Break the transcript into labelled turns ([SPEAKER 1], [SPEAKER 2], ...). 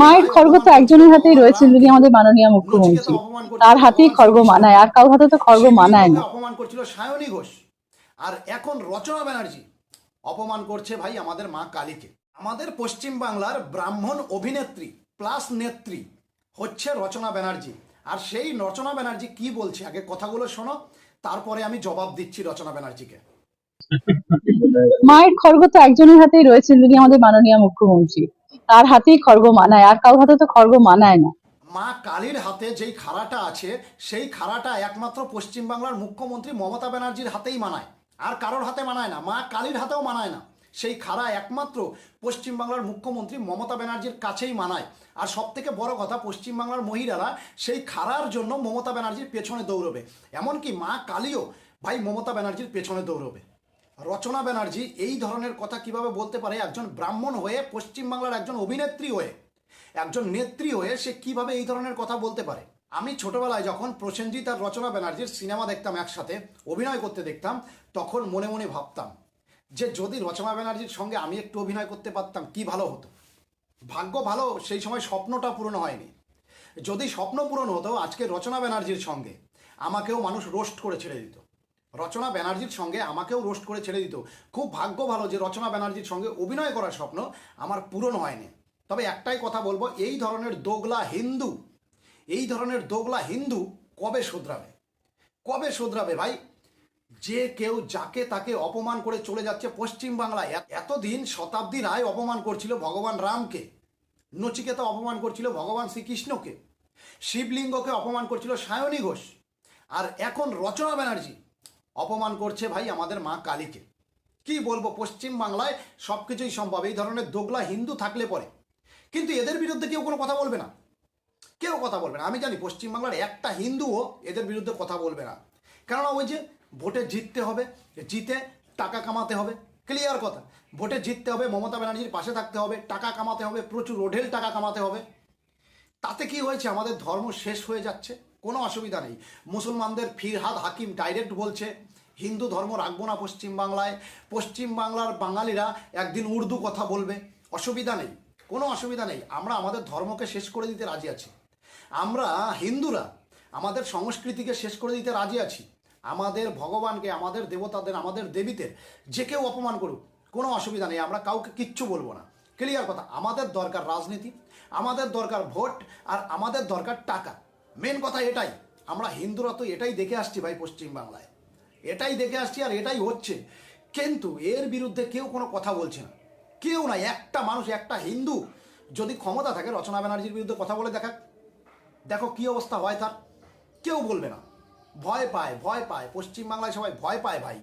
[SPEAKER 1] মায়ের খড়গ তো একজনের হাতেই রয়েছেন যিনি আমাদের মাননীয় মুখ্যমন্ত্রী। তার হাতেই খড়গ মানায় আর কারোর হাতে তো খড়গ মানায় না।
[SPEAKER 2] অপমান করছিল সায়নী ঘোষ। আর এখন রচনা ব্যানার্জি। অপমান করছে ভাই আমাদের মা কালীকে। আমাদের পশ্চিম বাংলার ব্রাহ্মণ অভিনেত্রী প্লাস নেত্রী হচ্ছে রচনা ব্যানার্জি। আর সেই রচনা ব্যানার্জি কি বলছে? আগে কথাগুলো শোনো তারপরে আমি জবাব দিচ্ছি রচনা ব্যানার্জিকে।
[SPEAKER 1] মায়ের খড়গ তো একজনের হাতেই রয়েছেন যদি আমাদের মাননীয় মুখ্যমন্ত্রী। তার হাতেই খড়গ মানায়, আর কারোর হাতে তো খড়গ মানায় না।
[SPEAKER 2] মা কালীর হাতে যেই খাড়াটা আছে, সেই খাড়াটা একমাত্র পশ্চিমবাংলার মুখ্যমন্ত্রী মমতা ব্যানার্জির হাতেই মানায়, আর কারোর হাতে মানায় না, মা কালীর হাতেও মানায় না। সেই খাড়া একমাত্র পশ্চিমবাংলার মুখ্যমন্ত্রী মমতা ব্যানার্জির কাছেই মানায়। আর সব থেকে বড় কথা পশ্চিমবাংলার মহিলারা সেই খাড়ার জন্য মমতা ব্যানার্জির পেছনে দৌড়বে। এমনকি মা কালীও ভাই মমতা ব্যানার্জির পেছনে দৌড়বে। রচনা ব্যানার্জি এই ধরনের কথা কীভাবে বলতে পারে? একজন ব্রাহ্মণ হয়ে, পশ্চিমবাংলার একজন অভিনেত্রী হয়ে, একজন নেত্রী হয়ে সে কীভাবে এই ধরনের কথা বলতে পারে? আমি ছোটবেলায় যখন প্রসেনজিৎ আর রচনা ব্যানার্জির সিনেমা দেখতাম একসাথে, অভিনয় করতে দেখতাম, তখন মনে মনে ভাবতাম যে যদি রচনা ব্যানার্জির সঙ্গে আমি একটু অভিনয় করতে পারতাম, কি ভালো হতো? ভাগ্য ভালো, সেই সময় স্বপ্নটা পূরণ হয়নি। যদি স্বপ্ন পূরণ হতো, আজকে রচনা ব্যানার্জির সঙ্গে আমাকেও মানুষ রোস্ট করে ছেড়ে দিত। রচনা ব্যানার্জির সঙ্গে আমাকেও রোস্ট করে ছেড়ে দিত। খুব ভাগ্য ভালো যে রচনা ব্যানার্জির সঙ্গে অভিনয় করার স্বপ্ন আমার পূরণ হয়নি। তবে একটাই কথা বলব, এই ধরনের দোগলা হিন্দু, এই ধরনের দোগলা হিন্দু কবে শুধরাবে? কবে শুধরাবে ভাই? যে কেউ যাকে তাকে অপমান করে চলে যাচ্ছে পশ্চিম বাংলায় এতদিন শতাব্দী রায় অপমান করছিল ভগবান রামকে, নচিকেতা অপমান করছিল ভগবান শ্রীকৃষ্ণকে, শিবলিঙ্গকে অপমান করছিল সায়নী ঘোষ, আর এখন রচনা ব্যানার্জি অপমান করছে ভাই আমাদের মা কালীকে। কি বলব, পশ্চিম বাংলায় সব কিছুই সম্ভব, এই ধরনের দোগলা হিন্দু থাকলে পরে। কিন্তু এদের বিরুদ্ধে কেউ কোনো কথা বলবে না। কেউ কথা বলবে না। আমি জানি পশ্চিমবাংলার একটা হিন্দুও এদের বিরুদ্ধে কথা বলবে না। কেননা ওই যে ভোটে জিততে হবে, জিতে টাকা কামাতে হবে, ক্লিয়ার কথা। ভোটে জিততে হবে, মমতা ব্যানার্জির পাশে থাকতে হবে, টাকা কামাতে হবে, প্রচুর ওঢেল টাকা কামাতে হবে। তাতে কি হয়েছে? আমাদের ধর্ম শেষ হয়ে যাচ্ছে। কোনো অসুবিধা নেই। মুসলমানদের ফিরহাদ হাকিম ডাইরেক্ট বলছে, হিন্দু ধর্ম রাখব না পশ্চিমবাংলায়। পশ্চিমবাংলার বাঙালিরা একদিন উর্দু কথা বলবে। অসুবিধা নেই, কোনো অসুবিধা নেই। আমরা আমাদের ধর্মকে শেষ করে দিতে রাজি আছি। আমরা হিন্দুরা আমাদের সংস্কৃতিকে শেষ করে দিতে রাজি আছি। আমাদের ভগবানকে, আমাদের দেবতাদের, আমাদের দেবীদের, যে কেউ অপমান করুক, কোনো অসুবিধা নেই। আমরা কাউকে কিচ্ছু বলব না। ক্লিয়ার কথা, আমাদের দরকার রাজনীতি, আমাদের দরকার ভোট, আর আমাদের দরকার টাকা। মেন কথা এটাই। আমরা হিন্দুরা তো এটাই দেখে আসছি ভাই পশ্চিমবাংলায়। এটাই দেখে আসছি আর এটাই হচ্ছে। কিন্তু এর বিরুদ্ধে কেউ কোনো কথা বলছে না। কেউ না একটা মানুষ, একটা হিন্দু যদি ক্ষমতা থাকে রচনা ব্যানার্জির বিরুদ্ধে কথা বলে দেখা দেখো কি অবস্থা হয় তার। কেউ বলবে না। ভয় পায় ভয় পায়। পশ্চিমবাংলায় সবাই ভয় পায় ভাই।